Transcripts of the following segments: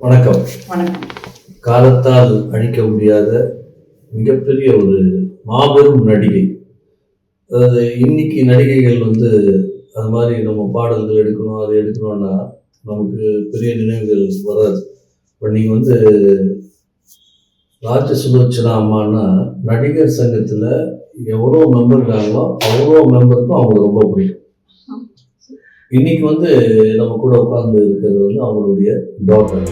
வணக்கம். வணக்கம். காலத்தால் அழிக்க முடியாத மிகப்பெரிய ஒரு மாபெரும் நடிகை. அதாவது இன்னைக்கு நடிகைகள் வந்து அது மாதிரி நம்ம பாடல்கள் எடுக்கணும் அது எடுக்கணும்னா நமக்கு பெரிய நினைவுகள் வராது. இப்போ நீங்கள் வந்து ராஜ சுலோச்சனா அம்மானா நடிகர் சங்கத்தில் எவ்வளோ மெம்பர் இருக்காங்களோ அவ்வளோ மெம்பருக்கும் அவங்க ரொம்ப பிடிக்கும். இன்னைக்கு வந்து நம்ம கூட உட்கார்ந்து இருக்கிறது வந்து அவங்களுடைய டாட்டர்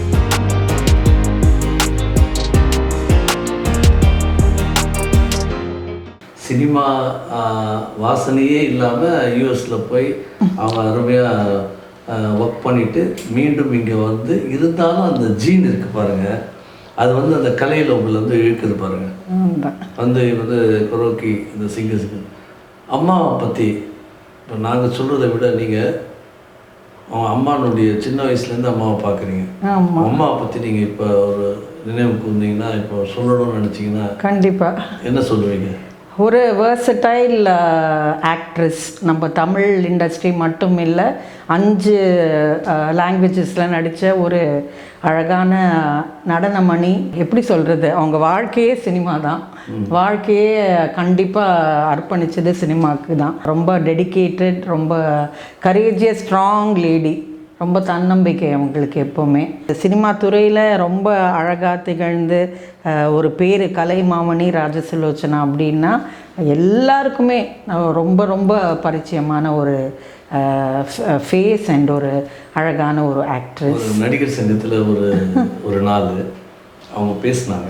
சினிமா வாசனையே இல்லாமல் யூஎஸில் போய் அவங்க அருமையாக ஒர்க் பண்ணிட்டு மீண்டும் இங்கே வந்து இருந்தாலும் அந்த ஜீன் இருக்கு பாருங்க. அது வந்து அந்த கலையில் உங்களை வந்து இழுக்குது பாருங்க. ஆமாம் வந்து வந்து குரோக்கி இந்த சிங்கர்ஸுக்கு. அம்மாவை பற்றி இப்போ நாங்கள் சொல்கிறத விட நீங்கள் அவங்க அம்மானுடைய சின்ன வயசுலேருந்து அம்மாவை பார்க்குறீங்க. அம்மாவை பற்றி நீங்கள் இப்போ ஒரு நினைவுக்கு வந்தீங்கன்னா இப்போ சொல்லணும்னு நினச்சிங்கன்னா கண்டிப்பாக என்ன சொல்லுவீங்க? ஒரு வேர்சடைல் ஆக்ட்ரஸ் நம்ம தமிழ் இண்டஸ்ட்ரி மட்டும் இல்லை அஞ்சு லாங்குவேஜஸில் நடித்த ஒரு அழகான நடனமணி. எப்படி சொல்கிறது அவங்க வாழ்க்கையே சினிமா தான். வாழ்க்கையே கண்டிப்பாக அர்ப்பணிச்சது சினிமாவுக்கு தான். ரொம்ப டெடிகேட்டட் ரொம்ப கரேஜியஸ் ஸ்ட்ராங் லேடி ரொம்ப தன்னம்பிக்கை அவங்களுக்கு எப்போவுமே. சினிமா துறையில் ரொம்ப அழகாக திகழ்ந்து ஒரு பேர் கலைமாமணி ராஜசுலோச்சனா அப்படின்னா எல்லாருக்குமே ரொம்ப ரொம்ப பரிச்சயமான ஒரு ஃபேஸ் அண்ட் ஒரு அழகான ஒரு ஆக்ட்ரஸ் நடிகர் சங்கத்தில் ஒரு ஒரு நாள் அவங்க பேசினாங்க.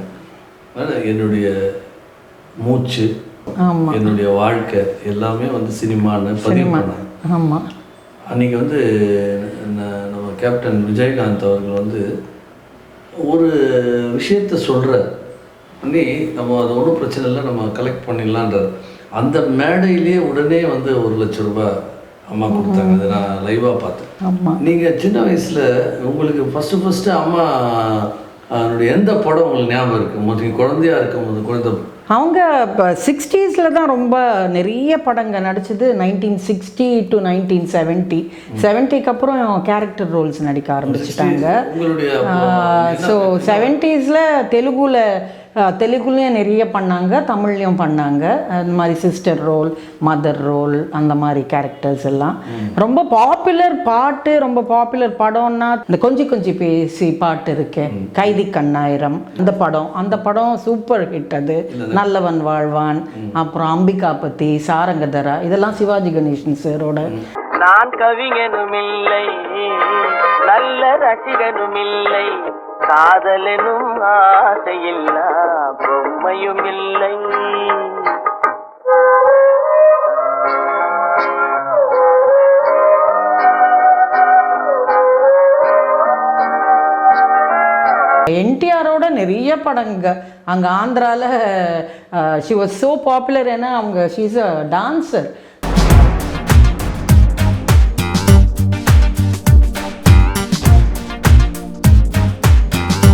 என்னுடைய மூச்சு ஆமாம் என்னுடைய வாழ்க்கை எல்லாமே வந்து சினிமான்னு பதிவு ஆமாம் அன்றைக்கி வந்து நம்ம கேப்டன் விஜயகாந்த் அவர்கள் வந்து ஒரு விஷயத்த சொல்கிற பண்ணி நம்ம அது ஒன்றும் பிரச்சனை இல்லை நம்ம கலெக்ட் பண்ணிடலான்றது அந்த மேடையிலேயே உடனே வந்து ஒரு லட்ச ரூபாய் அம்மா கொடுத்தாங்க. அதை நான் லைவாக பார்த்தேன். நீங்கள் சின்ன வயசில் உங்களுக்கு ஃபஸ்ட்டு ஃபஸ்ட்டு அம்மா அதனுடைய எந்த படம் உங்களுக்கு ஞாபகம் இருக்குது முதல் குழந்தையா இருக்கும்போது குழந்தை அவங்க இப்போ சிக்ஸ்டீஸில் தான் ரொம்ப நிறைய படங்கள் நடிச்சது. Nineteen sixty two nineteen seventy செவன்ட்டிக்கு அப்புறம் கேரக்டர் ரோல்ஸ் நடிக்க ஆரம்பிச்சிட்டாங்க. ஸோ செவன்ட்டீஸில் தெலுங்குல தெலுங்குலயும் நிறைய பண்ணாங்க தமிழ்லையும் பண்ணாங்க. அந்த மாதிரி சிஸ்டர் ரோல் மதர் ரோல் அந்த மாதிரி கேரக்டர்ஸ் எல்லாம். ரொம்ப பாப்புலர் பாட்டு ரொம்ப பாப்புலர் படம்னா இந்த கொஞ்சி கொஞ்சி பேசி பாட்டு இருக்கே. கைதி கண்ணாயிரம் அந்த படம். அந்த படம் சூப்பர் ஹிட் அது. நல்லவன் வாழ்வான். அப்புறம் அம்பிகா பத்தி சாரங்கதரா இதெல்லாம் சிவாஜி கணேசன் சாரோட. நான் கவிஞனும் இல்லை நல்ல ரசிகனும் இல்லை. காதலெனும் ஆசையில்லா. பொம்மையும் இல்லை என்டிஆரோட நிறைய படங்க. அங்கே ஆந்திராவில் ஷி வாஸ் ஸோ பாப்புலர் ஏன்னா அவங்க ஷீஸ் அ டான்ஸர்